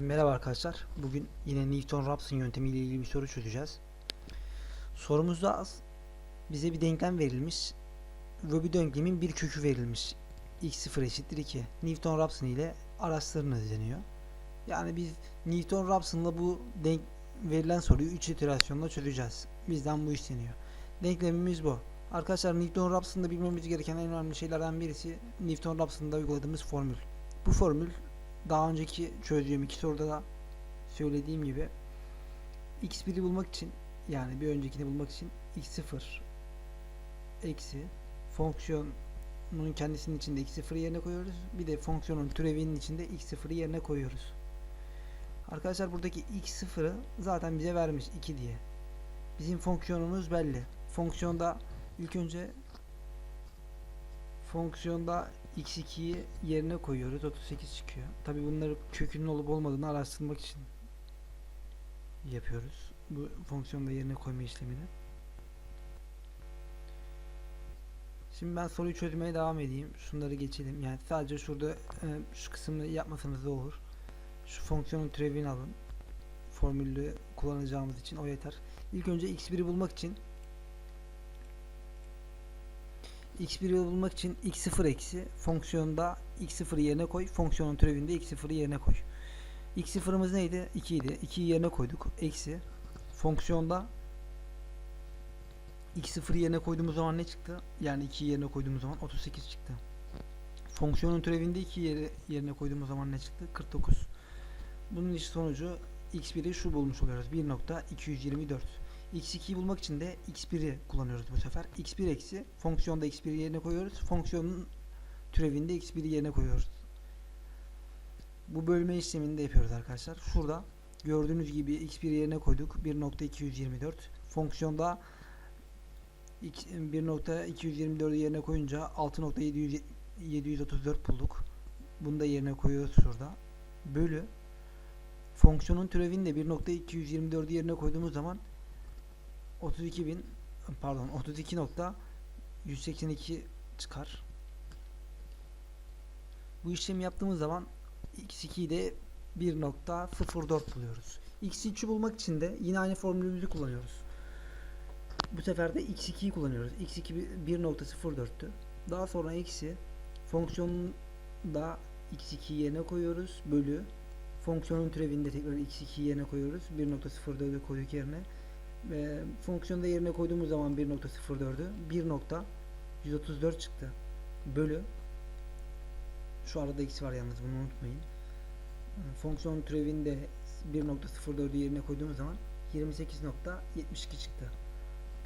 Merhaba arkadaşlar. Bugün yine Newton-Raphson yöntemiyle ilgili bir soru çözeceğiz. Sorumuzda bize bir denklem verilmiş ve bir denklemin bir kökü verilmiş. x0 eşittir 2. Newton-Raphson ile araçlarınız deniyor. Yani biz Newton-Raphson'la bu denk verilen soruyu 3 iterasyonla çözeceğiz. Bizden bu isteniyor. Denklemimiz bu. Arkadaşlar Newton-Raphson'da bilmemiz gereken en önemli şeylerden birisi Newton-Raphson'da uyguladığımız formül. Bu formül daha önceki çözdüğüm iki soruda da söylediğim gibi x1'i bulmak için yani bir öncekini bulmak için x0 eksi fonksiyonun kendisinin içinde x0'ı yerine koyuyoruz. Bir de fonksiyonun türevinin içinde x0'ı yerine koyuyoruz. Arkadaşlar buradaki x0'ı zaten bize vermiş 2 diye. Bizim fonksiyonumuz belli. Fonksiyonda ilk önce fonksiyonda x2'yi yerine koyuyoruz. 38 çıkıyor. Tabi bunları kökünün olup olmadığını araştırmak için yapıyoruz. Bu fonksiyonda yerine koyma işlemini. Şimdi ben soruyu çözmeye devam edeyim. Şunları geçelim. Yani sadece şurada e, şu kısmını yapmasanız da olur. Şu fonksiyonun türevini alın. Formülü kullanacağımız için o yeter. İlk önce x1'i bulmak için x1'i bulmak için x0 eksi fonksiyonda x0'ı yerine koy. Fonksiyonun türevinde x0'ı yerine koy. x0'ımız neydi? 2 idi. 2'yi yerine koyduk. Eksi fonksiyonda x0'ı yerine koyduğumuz zaman ne çıktı? Yani 2'yi yerine koyduğumuz zaman 38 çıktı. Fonksiyonun türevinde 2'yi yere, yerine koyduğumuz zaman ne çıktı? 49. Bunun iş sonucu x1'i şu bulmuş oluyoruz. 1.224 x2'yi bulmak için de x1'i kullanıyoruz bu sefer. x1 eksi fonksiyonda x1'i yerine koyuyoruz. Fonksiyonun türevinde x1'i yerine koyuyoruz. Bu bölme işlemini de yapıyoruz arkadaşlar. Şurada gördüğünüz gibi x1 yerine koyduk. 1.224 fonksiyonda 1.224'ü yerine koyunca 6.734 bulduk. Bunu da yerine koyuyoruz şurada. Bölü fonksiyonun türevini de 1.224'ü yerine koyduğumuz zaman 32.000 pardon 32.182 çıkar. Bu işlemi yaptığımız zaman x2'yi de 1.04 buluyoruz. x3'ü bulmak için de yine aynı formülümüzü kullanıyoruz. Bu sefer de x2'yi kullanıyoruz. x2 1.04'tü. Daha sonra eksi fonksiyonda x2'yi yerine koyuyoruz. Bölü fonksiyonun türevinde tekrar x2'yi yerine koyuyoruz. 1.04'ü koyduk yerine e, fonksiyonda yerine koyduğumuz zaman 1.04'ü 1.134 çıktı. Bölü şu arada x var yalnız bunu unutmayın. E, fonksiyon türevinde 1.04'ü yerine koyduğumuz zaman 28.72 çıktı.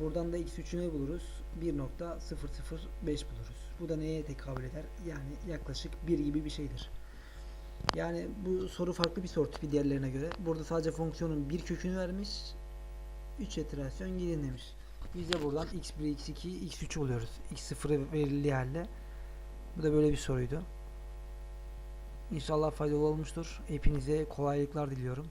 Buradan da x3'ü ne buluruz? 1.005 buluruz. Bu da neye tekabül eder? Yani yaklaşık 1 gibi bir şeydir. Yani bu soru farklı bir soru tipi diğerlerine göre. Burada sadece fonksiyonun bir kökünü vermiş. 3 iterasyon gidin demiş. Biz de buradan x1, x2, x3 buluyoruz. x0 verildiği halde. Bu da böyle bir soruydu. İnşallah faydalı olmuştur. Hepinize kolaylıklar diliyorum.